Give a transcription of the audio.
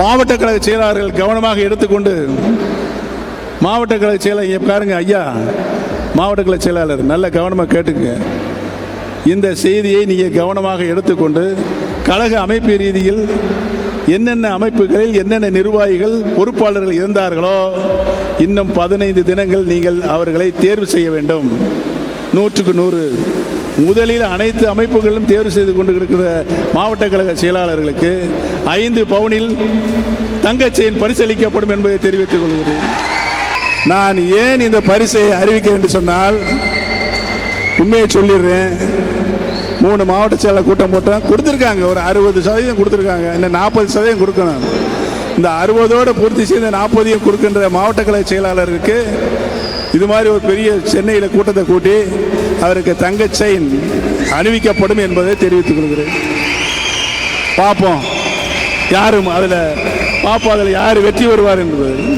மாவட்ட கழக செயலாளர்கள் கவனமாக எடுத்துக்கொண்டு மாவட்ட கழக செயலாளர் பாருங்க ஐயா. மாவட்ட கழக செயலாளர் நல்ல கவனமாக கேட்டுங்க இந்த செய்தியை நீங்கள் கவனமாக எடுத்துக்கொண்டு கழக அமைப்பு ரீதியில் என்னென்ன அமைப்புகளில் என்னென்ன நிர்வாகிகள் பொறுப்பாளர்கள் இருந்தார்களோ இன்னும் பதினைந்து தினங்கள் நீங்கள் அவர்களை தேர்வு செய்ய வேண்டும். நூற்றுக்கு நூறு முதலில் அனைத்து அமைப்புகளும் தேர்வு செய்து கொண்டு இருக்கிற மாவட்ட கழக செயலாளர்களுக்கு ஐந்து பவுனில் தங்கச்செயின் பரிசளிக்கப்படும் என்பதை தெரிவித்துக் கொள்கிறேன். நான் ஏன் இந்த பரிசை அறிவிக்கிறேன் என்று சொன்னால் உண்மையை சொல்லிடுறேன். மூணு மாவட்ட செயலர் கூட்டம் போட்டோம் கொடுத்துருக்காங்க ஒரு அறுபது சதவீதம் கொடுத்துருக்காங்க. இன்னும் நாற்பது சதவீதம் கொடுக்கணும் இந்த அறுபதோடு பூர்த்தி செய்த நாற்பதையும் கொடுக்கின்ற மாவட்ட கழக செயலாளருக்கு இது மாதிரி ஒரு பெரிய சென்னையில் கூட்டத்தை கூட்டி அவருக்கு தங்க செயின் அணிவிக்கப்படும் என்பதை தெரிவித்துக் கொள்கிறேன். பார்ப்போம். யாரும் அதில் பார்ப்போம் அதில் யார் வெற்றி வருவார் என்பது.